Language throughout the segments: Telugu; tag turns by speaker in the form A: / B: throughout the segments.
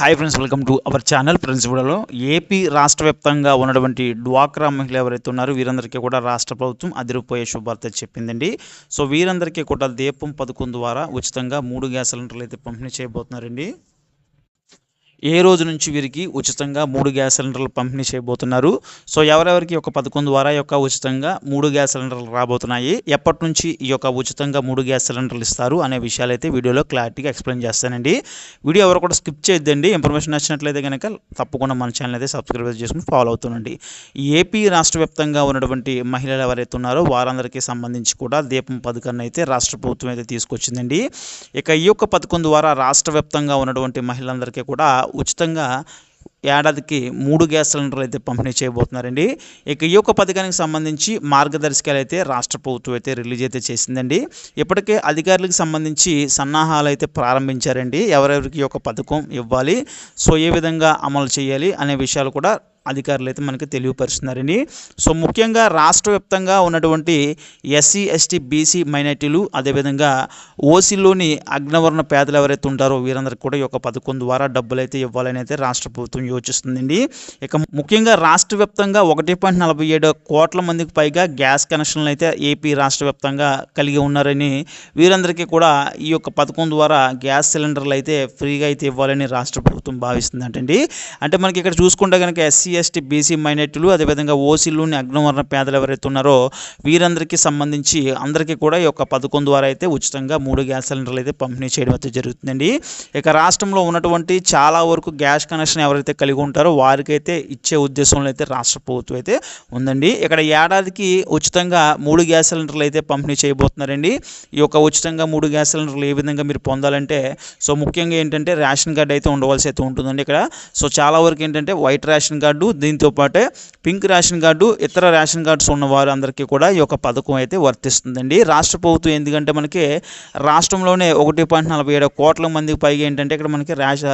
A: Hi friends welcome to our channel ప్రిన్సిపల్లో AP రాష్ట్ర వ్యాప్తంగా ఉన్నటువంటి డ్వాక్రా మహిళలు ఎవరైతే ఉన్నారో వీరందరికీ కూడా రాష్ట్ర ప్రభుత్వం అదిరిపోయే శుభార్త చెప్పిందండి. సో వీరందరికీ కూడా దీపం పథకం ద్వారా ఉచితంగా మూడు గ్యాస్ సిలిండర్లు అయితే పంపిణీ చేయబోతున్నారండి. ఏ రోజు నుంచి వీరికి ఉచితంగా మూడు గ్యాస్ సిలిండర్లు పంపిణీ చేయబోతున్నారు? సో ఎవరెవరికి ఒక పథకం ద్వారా యొక్క ఉచితంగా మూడు గ్యాస్ సిలిండర్లు రాబోతున్నాయి? ఎప్పటి నుంచి ఈ యొక్క ఉచితంగా మూడు గ్యాస్ సిలిండర్లు ఇస్తారు? అనే విషయాలు అయితే వీడియోలో క్లారిటీగా ఎక్స్ప్లెయిన్ చేస్తానండి. వీడియో ఎవరు కూడా స్కిప్ చేయొద్దండి. ఇన్ఫర్మేషన్ నచ్చినట్లయితే కనుక తప్పకుండా మన ఛానల్ అయితే సబ్స్క్రైబ్ చేసుకుని ఫాలో అవుతుండండి. ఏపీ రాష్ట్ర వ్యాప్తంగా ఉన్నటువంటి మహిళలు ఎవరైతే ఉన్నారో వారందరికీ సంబంధించి కూడా దీపం పథకాన్ని అయితే రాష్ట్ర ప్రభుత్వం అయితే తీసుకొచ్చిందండి. ఇక ఈ యొక్క పథకం ద్వారా రాష్ట్ర వ్యాప్తంగా ఉన్నటువంటి మహిళలందరికీ కూడా ఉచితంగా ఏడాదికి మూడు గ్యాస్ సిలిండర్లు అయితే పంపిణీ చేయబోతున్నారండి. ఇక ఈ యొక్క పథకానికి సంబంధించి మార్గదర్శకాలు అయితే రాష్ట్ర ప్రభుత్వం అయితే రిలీజ్ అయితే చేసిందండి. ఇప్పటికే అధికారులకు సంబంధించి సన్నాహాలు అయితే ప్రారంభించారండి. ఎవరెవరికి ఈ యొక్క పథకం ఇవ్వాలి సో ఏ విధంగా అమలు చేయాలి అనే విషయాలు కూడా అధికారులు అయితే మనకి తెలియపరుస్తున్నారండి సో ముఖ్యంగా రాష్ట్ర వ్యాప్తంగా ఉన్నటువంటి ఎస్సీ ఎస్టీ బీసీ మైనార్టీలు అదేవిధంగా ఓసీలోని అగ్నవర్ణ పేదలు ఎవరైతే ఉంటారో వీరందరికీ కూడా ఈ యొక్క పథకం ద్వారా డబ్బులు అయితే ఇవ్వాలని అయితే రాష్ట్ర ప్రభుత్వం యోచిస్తుందండి. ఇక ముఖ్యంగా రాష్ట్ర వ్యాప్తంగా ఒకటి పాయింట్ నలభై ఏడు కోట్ల మందికి పైగా గ్యాస్ కనెక్షన్లు అయితే ఏపీ రాష్ట్ర వ్యాప్తంగా కలిగి ఉన్నారని వీరందరికీ కూడా ఈ యొక్క పథకం ద్వారా గ్యాస్ సిలిండర్లు అయితే ఫ్రీగా అయితే ఇవ్వాలని రాష్ట్ర ప్రభుత్వం భావిస్తుందంటండి. అంటే మనకి ఇక్కడ చూసుకుంటే కనుక ఎస్సీ ఎస్టీ బీసీ మైనార్టీలు అదేవిధంగా ఓసీలోని అగ్నవర్ణ పేదలు ఎవరైతే ఉన్నారో వీరందరికీ సంబంధించి అందరికీ కూడా ఈ యొక్క పథకం ద్వారా అయితే ఉచితంగా మూడు గ్యాస్ సిలిండర్లు అయితే పంపిణీ చేయడం అయితే జరుగుతుందండి. ఇక రాష్ట్రంలో ఉన్నటువంటి చాలా వరకు గ్యాస్ కనెక్షన్ ఎవరైతే కలిగి ఉంటారో వారికైతే ఇచ్చే ఉద్దేశంలో అయితే రాష్ట్ర ప్రభుత్వం అయితే ఉందండి. ఇక్కడ ఏడాదికి ఉచితంగా మూడు గ్యాస్ సిలిండర్లు అయితే పంపిణీ చేయబోతున్నారండి. ఈ యొక్క ఉచితంగా మూడు గ్యాస్ సిలిండర్లు ఏ విధంగా మీరు పొందాలంటే సో ముఖ్యంగా ఏంటంటే రేషన్ కార్డు అయితే ఉండవలసి అయితే ఉంటుందండి ఇక్కడ. సో చాలా వరకు ఏంటంటే వైట్ రేషన్ కార్డు దీంతో పాటే పింక్ రేషన్ కార్డు ఇతర రేషన్ కార్డ్స్ ఉన్న వారందరికీ కూడా ఈ యొక్క పథకం అయితే వర్తిస్తుందండి. రాష్ట్ర ప్రభుత్వం ఎందుకంటే మనకి రాష్ట్రంలోనే ఒకటి పాయింట్ నలభై ఏడు కోట్ల మందికి పైగా ఏంటంటే ఇక్కడ మనకి రేష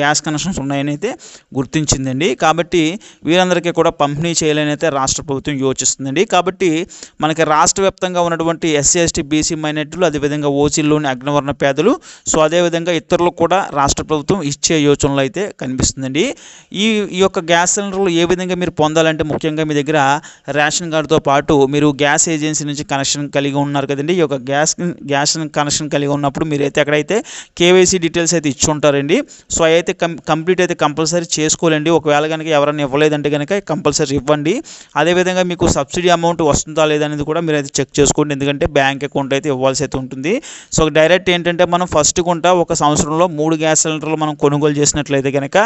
A: గ్యాస్ కనెక్షన్స్ ఉన్నాయని అయితే గుర్తించిందండి. కాబట్టి వీరందరికీ కూడా పంపిణీ చేయాలని అయితే రాష్ట్ర ప్రభుత్వం యోచిస్తుందండి. కాబట్టి మనకి రాష్ట్ర వ్యాప్తంగా ఉన్నటువంటి ఎస్సీ ఎస్టీ బీసీ మైనార్టీలు అదేవిధంగా ఓసీల్లోని అగ్నవర్ణ పేదలు సో అదేవిధంగా ఇతరులకు కూడా రాష్ట్ర ప్రభుత్వం ఇచ్చే యోచనలు అయితే కనిపిస్తుందండి. ఈ ఈ యొక్క గ్యాస్ వనరులు ఏ విధంగా మీరు పొందాలంటే ముఖ్యంగా మీ దగ్గర రేషన్ కార్డుతో పాటు మీరు గ్యాస్ ఏజెన్సీ నుంచి కనెక్షన్ కలిగి ఉన్నారు కదండి. ఈ యొక్క గ్యాస్ గ్యాస్ కనెక్షన్ కలిగి ఉన్నప్పుడు మీరైతే అక్కడైతే కేవైసీ డీటెయిల్స్ అయితే ఇచ్చి ఉంటారండి సో అయితే కంప్లీట్ అయితే కంపల్సరీ చేసుకోలేండి ఒకవేళ కనుక ఎవరైనా ఇవ్వలేదంటే కనుక కంపల్సరీ ఇవ్వండి. అదేవిధంగా మీకు సబ్సిడీ అమౌంట్ వస్తుందా లేదనేది కూడా మీరు అయితే చెక్ చేసుకోండి. ఎందుకంటే బ్యాంక్ అకౌంట్ అయితే ఇవ్వాల్సి అయితే ఉంటుంది. సో డైరెక్ట్ ఏంటంటే మనం ఫస్ట్ కొంట ఒక సంవత్సరంలో మూడు గ్యాస్ సిలిండర్లు మనం కొనుగోలు చేసినట్లయితే కనుక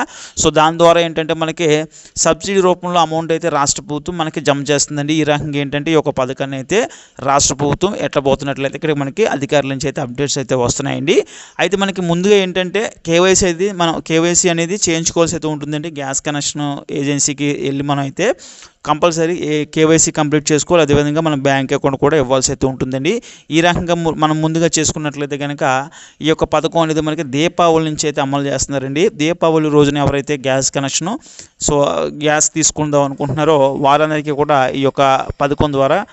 A: సో దాని ద్వారా ఏంటంటే మనకి సబ్సిడీ రూపంలో అమౌంట్ అయితే రాష్ట్ర ప్రభుత్వం మనకి జమ చేస్తుందండి. ఈ రకంగా ఏంటంటే ఈ యొక్క పథకాన్ని అయితే రాష్ట్ర ప్రభుత్వం ఎట్లా పోతున్నట్లయితే ఇక్కడ మనకి అధికారుల నుంచి అయితే అప్డేట్స్ అయితే వస్తున్నాయండి. అయితే మనకి ముందుగా ఏంటంటే కేవైసీ అయితే మనం కేవైసీ అనేది చేయించుకోవాల్సి అయితే ఉంటుందండి. గ్యాస్ కనెక్షన్ ఏజెన్సీకి వెళ్ళి మనం అయితే కంపల్సరీ కేవైసీ కంప్లీట్ చేసుకోవాలి. అదేవిధంగా మనం బ్యాంక్ అకౌంట్ కూడా ఇవ్వాల్సి అయితే ఉంటుందండి. ఈ రకంగా ము- మనం ముందుగా చేసుకున్నట్లయితే కనుక ఈ యొక్క పథకం అనేది మనకి దీపావళి నుంచి అయితే అమలు చేస్తున్నారండి. దీపావళి రోజున ఎవరైతే గ్యాస్ కనెక్షన్ సో గ్యాస్ తీసుకుందాం అనుకుంటున్నారో వారందరికీ కూడా ఈ యొక్క పథకం ద్వారా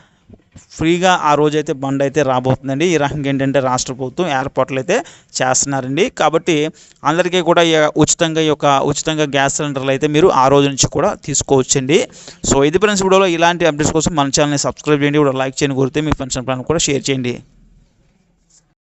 A: ఫ్రీగా ఆ రోజైతే బండ్ అయితే రాబోతుందండి. ఈ రకంగా ఏంటంటే రాష్ట్ర ప్రభుత్వం ఏర్పాట్లు అయితే చేస్తున్నారండి. కాబట్టి అందరికీ కూడా ఉచితంగా ఈ యొక్క ఉచితంగా గ్యాస్ సిలిండర్లు అయితే మీరు ఆ రోజు నుంచి కూడా తీసుకోవచ్చండి. సో ఇది ఫ్రెండ్స్ వీడియోలో ఇలాంటి అప్డేట్స్ కోసం మన ఛానల్ని సబ్స్క్రైబ్ చేయండి. కూడా లైక్ చేయండి. కోరితే మీ ఫ్రెండ్స్ అండ్ కూడా షేర్ చేయండి.